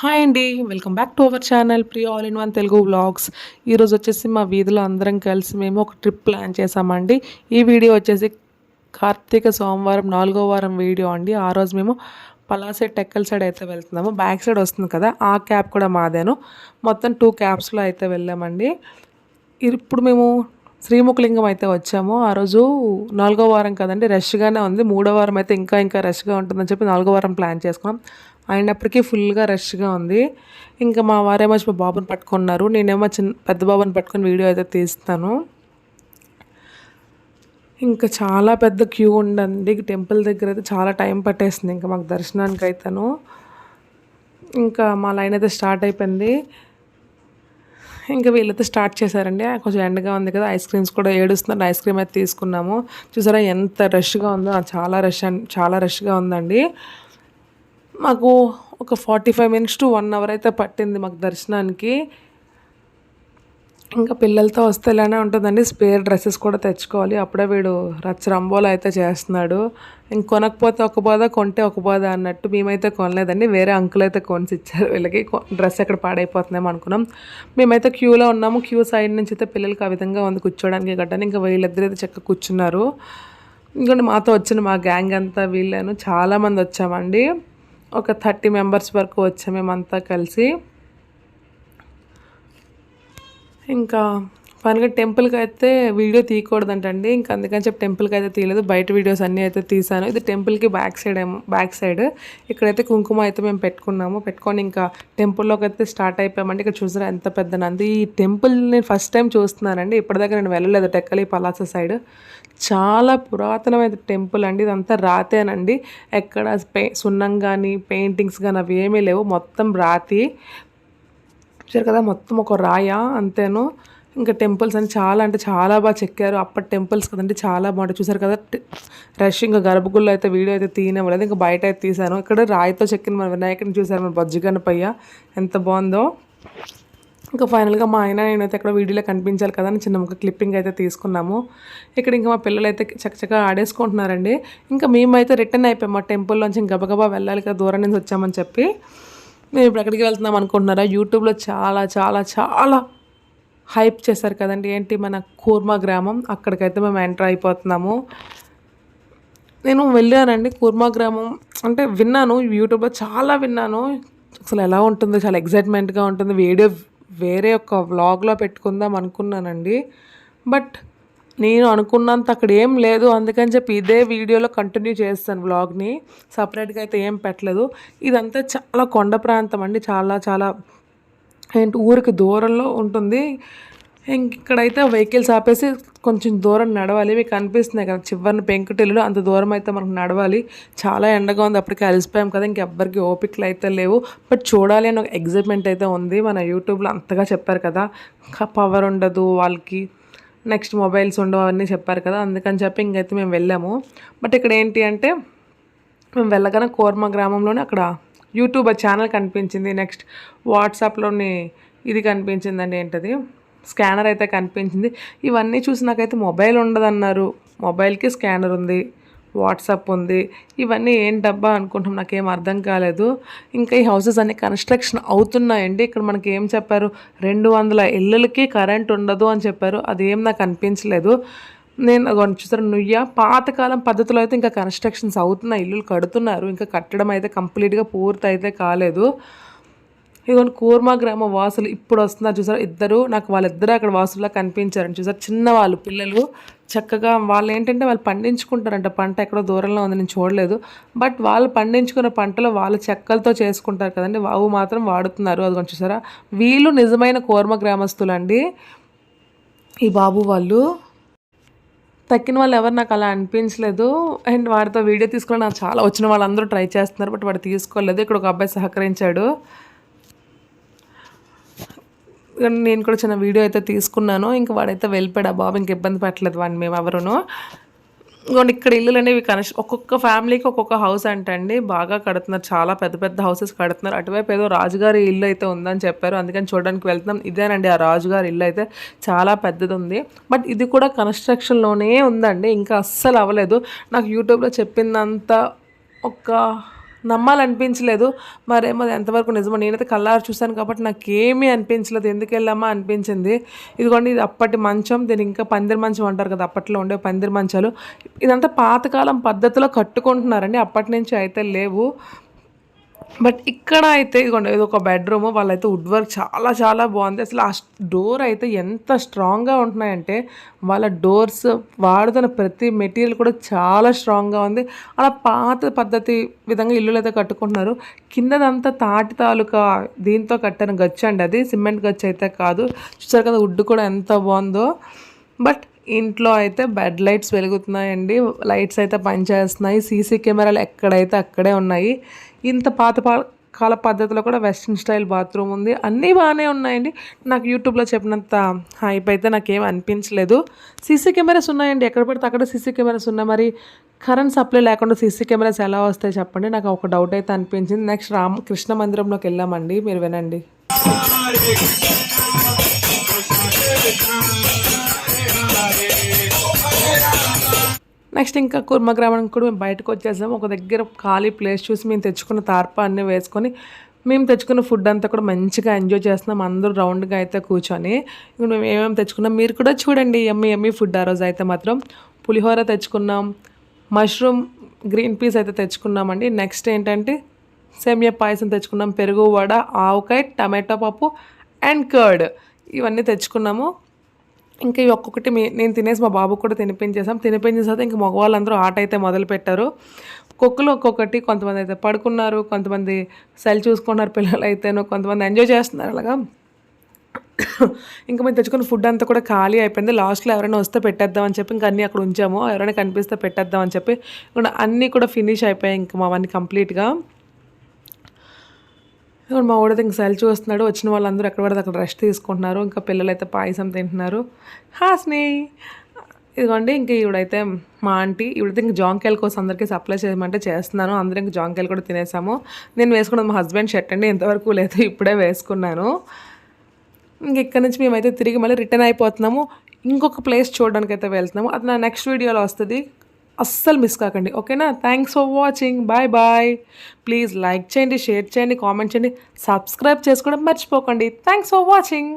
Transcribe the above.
Hi అండి welcome back to our channel pre all in one Telugu vlogs. ఈరోజు వచ్చేసి మా వీధిలో అందరం కలిసి మేము ఒక ట్రిప్ ప్లాన్ చేసామండి ఈ వీడియో వచ్చేసి కార్తీక సోమవారం నాలుగో వారం వీడియో అండి. ఆ రోజు మేము పలాసే టెక్కల్ సైడ్ అయితే వెళ్తున్నాము. బ్యాక్ సైడ్ వస్తుంది కదా ఆ క్యాబ్ కూడా మాదేను. మొత్తం టూ క్యాబ్స్లో అయితే వెళ్ళామండి. ఇప్పుడు మేము శ్రీముఖలింగం అయితే వచ్చాము. ఆ రోజు నాలుగో వారం కదండి రష్గానే ఉంది. మూడో వారం అయితే ఇంకా ఇంకా రష్గా ఉంటుందని చెప్పి నాలుగో వారం ప్లాన్ చేసుకున్నాం. అయినప్పటికీ ఫుల్గా రష్గా ఉంది. ఇంకా మా వారేమో మా బాబుని పట్టుకున్నారు. నేనేమో చిన్న పెద్ద బాబుని పట్టుకొని వీడియో అయితే తీస్తాను. ఇంకా చాలా పెద్ద క్యూ ఉండండి టెంపుల్ దగ్గర అయితే చాలా టైం పట్టేసింది. ఇంకా మాకు దర్శనానికి అయితేను ఇంకా మా లైన్ అయితే స్టార్ట్ అయిపోయింది. ఇంకా వీళ్ళైతే స్టార్ట్ చేశారండి. కొంచెం ఎండగా ఉంది కదా ఐస్ క్రీమ్స్ కూడా ఏడుస్తున్నారు. ఐస్ క్రీమ్ అయితే తీసుకున్నాము. చూసారా ఎంత రష్గా ఉందో చాలా రష్ చాలా రష్గా ఉందండి. మాకు ఒక forty five minutes to one hour అయితే పట్టింది మాకు దర్శనానికి. ఇంకా పిల్లలతో వస్తే ఇలానే ఉంటుందండి. స్పేర్ డ్రెస్సెస్ కూడా తెచ్చుకోవాలి. అప్పుడే వీడు రచ్చ రంబోలు అయితే చేస్తున్నాడు. ఇంక కొనకపోతే ఒక బోధ కొంటే ఒక బోధ అన్నట్టు మేమైతే కొనలేదండి. వేరే అంకుల్ అయితే కొనిసి ఇచ్చారు వీళ్ళకి డ్రెస్ ఎక్కడ పాడైపోతుందేమో అనుకున్నాం. మేమైతే క్యూలో ఉన్నాము. క్యూ సైడ్ నుంచి అయితే పిల్లలకి ఆ విధంగా ఉంది కూర్చోడానికి గట్టని ఇంకా వీళ్ళిద్దరు అయితే చక్కగా కూర్చున్నారు. ఇంకోటి మాతో వచ్చిన మా గ్యాంగ్ అంతా వీళ్ళను చాలామంది వచ్చామండి. ఒక థర్టీ మెంబర్స్ వరకు వచ్చాము మేమంతా కలిసి. ఇంకా ఫైనల్గా టెంపుల్కి అయితే వీడియో తీయకూడదంటండి. ఇంకా అందుకని చెప్పి టెంపుల్కి అయితే తీయలేదు. బయట వీడియోస్ అన్నీ అయితే తీసాను ఇది టెంపుల్కి బ్యాక్ సైడ్ ఏమో బ్యాక్ సైడ్. ఇక్కడైతే కుంకుమ అయితే మేము పెట్టుకున్నాము. పెట్టుకొని ఇంకా టెంపుల్లోకి అయితే స్టార్ట్ అయిపోయామండి. ఇక్కడ చూసారా ఎంత పెద్ద నంది. ఈ టెంపుల్ నేను ఫస్ట్ టైం చూస్తున్నానండి. ఇప్పటిదాకా నేను వెళ్ళలేదు టెక్కలి పలాస సైడ్. చాలా పురాతనమైన టెంపుల్ అండి. ఇదంతా రాతేనండి. ఎక్కడ పే సున్నం కానీ పెయింటింగ్స్ కానీ అవి ఏమీ లేవు. మొత్తం రాతి. చూసారు కదా మొత్తం ఒక రాయ అంతేను. ఇంకా టెంపుల్స్ అని చాలా అంటే చాలా బాగా చెక్కారు. అప్పటి టెంపుల్స్ కదండి చాలా బాగుంటాయి చూసారు కదా రష్ ఇంకా గర్భగుళ్ళు అయితే వీడియో అయితే తీయనివ్వలేదు. ఇంకా బయట అయితే తీశాను. ఇక్కడ రాయితో చెక్కిన మన వినాయకుని చూసారు మన బొజ్జిగన్నపయ్య ఎంత బాగుందో. ఇంకా ఫైనల్గా మా ఆయన నేనైతే అక్కడ వీడియోలో కనిపించాలి కదా అని చిన్న ఒక క్లిప్పింగ్ అయితే తీసుకున్నాము. ఇక్కడ ఇంకా మా పిల్లలు అయితే చక్కచక్కగా ఆడేసుకుంటున్నారండి. ఇంకా మేమైతే రిటర్న్ అయిపోయాం మా టెంపుల్లోంచి. ఇంకా గబగబా వెళ్ళాలి కదా దూరం నుంచి వచ్చామని చెప్పి. మేము ఇప్పుడు ఎక్కడికి వెళ్తున్నాం అనుకుంటున్నారా? యూట్యూబ్లో చాలా చాలా చాలా హైప్ చేశారు కదండి. ఏంటి మన కూర్మా గ్రామం? అక్కడికైతే మేము ఎంటర్ అయిపోతున్నాము. నేను వెళ్ళానండి కూర్మా గ్రామం. అంటే విన్నాను యూట్యూబ్లో చాలా విన్నాను. అసలు ఎలా ఉంటుందో చాలా ఎగ్జైట్మెంట్గా ఉంటుంది. వీడియో వేరే ఒక వ్లాగ్లో పెట్టుకుందాం అనుకున్నానండి. బట్ నేను అనుకున్నంత అక్కడ ఏం లేదు. అందుకని చెప్పి ఇదే వీడియోలో కంటిన్యూ చేస్తాను వ్లాగ్ని సపరేట్గా అయితే ఏం పెట్టలేదు. ఇదంతా చాలా కొండ ప్రాంతం అండి. చాలా చాలా ఏంటి ఊరికి దూరంలో ఉంటుంది. ఇక్కడైతే వెహికల్స్ ఆపేసి కొంచెం దూరం నడవాలి. మీకు కనిపిస్తున్నాయి కదా చివరిని పెంకుటిల్లు అంత దూరం అయితే మనకు నడవాలి. చాలా ఎండగా ఉంది. అప్పటికి అలసిపోయాం కదా ఇంకెవ్వరికి ఓపికలు అయితే లేవు. బట్ చూడాలి అని ఒక ఎగ్జైట్మెంట్ అయితే ఉంది. మన యూట్యూబ్లో అంతగా చెప్పారు కదా పవర్ ఉండదు వాళ్ళకి నెక్స్ట్ మొబైల్స్ ఉండవు అవన్నీ చెప్పారు కదా. అందుకని చెప్పి ఇంకైతే మేము వెళ్ళాము. బట్ ఇక్కడ ఏంటి అంటే మేము వెళ్ళగానే కోర్మ గ్రామంలోనే అక్కడ యూట్యూబ్ ఛానల్ కనిపించింది. నెక్స్ట్ వాట్సాప్లోని ఇది కనిపించిందండి ఏంటది? స్కానర్ అయితే కనిపించింది. ఇవన్నీ చూసి నాకైతే మొబైల్ ఉండదన్నారు. మొబైల్కి స్కానర్ ఉంది. వాట్సాప్ ఉంది. ఇవన్నీ ఏం డబ్బా అనుకుంటాం నాకేం అర్థం కాలేదు. ఇంకా ఈ హౌసెస్ అన్ని కన్స్ట్రక్షన్ అవుతున్నాయండి. ఇక్కడ మనకి ఏం చెప్పారు? రెండు వందల ఇళ్ళకి కరెంట్ ఉండదు అని చెప్పారు. అది ఏం నాకు అనిపించలేదు. నేను చూసారు? నుయ్య పాతకాలం పద్ధతిలో అయితే ఇంకా కన్స్ట్రక్షన్స్ అవుతున్నాయి. ఇల్లులు కడుతున్నారు. ఇంకా కట్టడం అయితే కంప్లీట్గా పూర్తి అయితే కాలేదు ఇదిగోండి కూర్మా గ్రామ వాసులు ఇప్పుడు వస్తున్నారు. చూసారు? ఇద్దరు నాకు వాళ్ళిద్దరూ అక్కడ వాసులా కనిపించారని చూసారు? చిన్న వాళ్ళు పిల్లలు. చక్కగా వాళ్ళు ఏంటంటే వాళ్ళు పండించుకుంటారంట. పంట ఎక్కడో దూరంలో ఉంది నేను చూడలేదు. బట్ వాళ్ళు పండించుకున్న పంటలో వాళ్ళు చెక్కలతో చేసుకుంటారు కదండి. వావు మాత్రం వాడుతున్నారు. అది కొంచెం సరే వీళ్ళు నిజమైన కోర్మ గ్రామస్తులండి. ఈ బాబు వాళ్ళు. తక్కిన వాళ్ళు ఎవరు నాకు అలా అనిపించలేదు. అండ్ వాడితో వీడియో తీసుకోవడం నాకు చాలా వచ్చిన వాళ్ళందరూ ట్రై చేస్తున్నారు బట్ వాడు తీసుకోలేదు. ఇక్కడ ఒక అబ్బాయి సహకరించాడు. నేను కూడా చిన్న వీడియో అయితే తీసుకున్నాను. ఇంక వాడైతే వెళ్ళిపోయాడు. బాబు ఇంక ఇబ్బంది పెట్టలేదు వాడిని మేము ఎవరును. ఇంకోండి ఇక్కడ ఇల్లులు అనేవి కనెక్షన్ ఒక్కొక్క ఫ్యామిలీకి ఒక్కొక్క హౌస్ అంటండి. బాగా కడుతున్నారు. చాలా పెద్ద పెద్ద హౌసెస్ కడుతున్నారు. అటువైపు ఏదో రాజుగారి ఇల్లు అయితే ఉందని చెప్పారు. అందుకని చూడడానికి వెళ్తున్నాం. ఇదేనండి ఆ రాజుగారి ఇల్లు అయితే చాలా పెద్దది ఉంది బట్ ఇది కూడా కన్స్ట్రక్షన్లోనే ఉందండి. ఇంకా అస్సలు అవ్వలేదు. నాకు యూట్యూబ్లో చెప్పిందంతా ఒక నమ్మాలనిపించలేదు. మరేమో అది ఎంతవరకు నిజమో నేనైతే కళ్ళారు చూశాను కాబట్టి నాకేమీ అనిపించలేదు. ఎందుకు వెళ్ళామా అనిపించింది. ఇదిగోండి ఇది అప్పటి మంచం. దీని ఇంకా పందిరి మంచం అంటారు కదా అప్పట్లో ఉండే పందిరి మంచాలు. ఇదంతా పాతకాలం పద్ధతిలో కట్టుకుంటున్నారండి. అప్పటి నుంచి అయితే లేవు. బట్ ఇక్కడ అయితే ఇదిగోండి ఇది ఒక బెడ్రూమ్ వాళ్ళైతే వుడ్ వర్క్ చాలా చాలా బాగుంది. అసలు ఆ డోర్ అయితే ఎంత స్ట్రాంగ్గా ఉంటున్నాయంటే వాళ్ళ డోర్స్ వాడుతున్న ప్రతి మెటీరియల్ కూడా చాలా స్ట్రాంగ్గా ఉంది. అలా పాత పద్ధతి విధంగా ఇల్లులు అయితే కట్టుకుంటున్నారు. కిందదంతా తాటి తాలూకా దీంతో కట్టిన గచ్చు అండి అది. సిమెంట్ గచ్చు అయితే కాదు. చూసారు కదా వుడ్ కూడా ఎంత బాగుందో. బట్ ఇంట్లో అయితే బెడ్ లైట్స్ వెలుగుతున్నాయండి. లైట్స్ అయితే పనిచేస్తున్నాయి సీసీ కెమెరాలు ఎక్కడైతే అక్కడే ఉన్నాయి. ఇంత పాత కాల పద్ధతిలో కూడా వెస్ట్రన్ స్టైల్ బాత్రూమ్ ఉంది. అన్నీ బాగానే ఉన్నాయండి. నాకు యూట్యూబ్లో చెప్పినంత హైప్ అయితే నాకేం అనిపించలేదు. సీసీ కెమెరాస్ ఉన్నాయండి. ఎక్కడ పడితే అక్కడ సీసీ కెమెరాస్ ఉన్నాయి. మరి కరెంట్ సప్లై లేకుండా సీసీ కెమెరాస్ ఎలా వస్తాయి చెప్పండి. నాకు ఒక డౌట్ అయితే అనిపించింది. నెక్స్ట్ రామ కృష్ణ మందిరంలోకి వెళ్ళామండి. మీరు వినండి. నెక్స్ట్ ఇంకా కుర్మ గ్రామానికి కూడా మేము బయటకు వచ్చేసాము. ఒక దగ్గర ఖాళీ ప్లేస్ చూసి మేము తెచ్చుకున్న తార్ప అన్నీ వేసుకొని మేము తెచ్చుకున్న ఫుడ్ అంతా కూడా మంచిగా ఎంజాయ్ చేస్తున్నాం. అందరూ రౌండ్గా అయితే కూర్చొని ఇప్పుడు మేము ఏమేమి తెచ్చుకున్నాం మీరు కూడా చూడండి ఎమ్మి ఎమ్మి ఫుడ్ ఆ రోజు అయితే మాత్రం. పులిహోర తెచ్చుకున్నాం మష్రూమ్ గ్రీన్ పీస్ అయితే తెచ్చుకున్నామండి. నెక్స్ట్ ఏంటంటే సేమియా పాయసం తెచ్చుకున్నాం పెరుగు వడ ఆవకాయ టమాటో పప్పు అండ్ కర్డ్ ఇవన్నీ తెచ్చుకున్నాము. ఇంకా ఈ ఒక్కొక్కటి నేను తినేసి మా బాబు కూడా తినిపించేసాం తినిపించేసాక ఇంకా మగవాళ్ళందరూ ఆట అయితే మొదలు పెట్టారు కుక్కలు ఒక్కొక్కటి కొంతమంది అయితే పడుకున్నారు కొంతమంది సెల్ చూసుకున్నారు పిల్లలు అయితేను కొంతమంది ఎంజాయ్ చేస్తున్నారు అలాగా. ఇంకా మేము తెచ్చుకున్న ఫుడ్ అంతా కూడా ఖాళీ అయిపోయింది. లాస్ట్లో ఎవరైనా వస్తే పెట్టేద్దామని చెప్పి ఇంకా అన్నీ అక్కడ ఉంచాము. ఎవరైనా కనిపిస్తే పెట్టేద్దామని చెప్పి. ఇంకా అన్నీ కూడా ఫినిష్ అయిపోయాయి ఇంకా మావన్నీ కంప్లీట్గా. మా ఊడది ఇంక సెల్ చూస్తున్నాడు వచ్చిన వాళ్ళందరూ ఎక్కడ పడితే అక్కడ రెస్ట్ తీసుకుంటున్నారు. ఇంకా పిల్లలు అయితే పాయసం తింటున్నారు. హాస్ని ఇదిగోండి ఇంక ఈవిడైతే మా ఆంటీ ఇవిడైతే ఇంక జాంకాయల కోసం అందరికీ సప్లై చేయమంటే చేస్తున్నాను. అందరూ ఇంక జాంకాయలు కూడా తినేసాము. నేను వేసుకున్నది మా హస్బెండ్ షర్ట్ అండి ఇంతవరకు లేదు ఇప్పుడే వేసుకున్నాను. ఇంక ఇక్కడ నుంచి మేమైతే తిరిగి మళ్ళీ రిటర్న్ అయిపోతున్నాము. ఇంకొక ప్లేస్ చూడడానికి అయితే వెళ్తున్నాము. అది నా నెక్స్ట్ వీడియోలో వస్తుంది. అస్సలు మిస్ కాకండి ఓకేనా? Thanks for watching bye bye please like చేయండి షేర్ చేయండి కామెంట్ చేయండి. సబ్స్క్రైబ్ చేసుకోవడం మర్చిపోకండి. Thanks for watching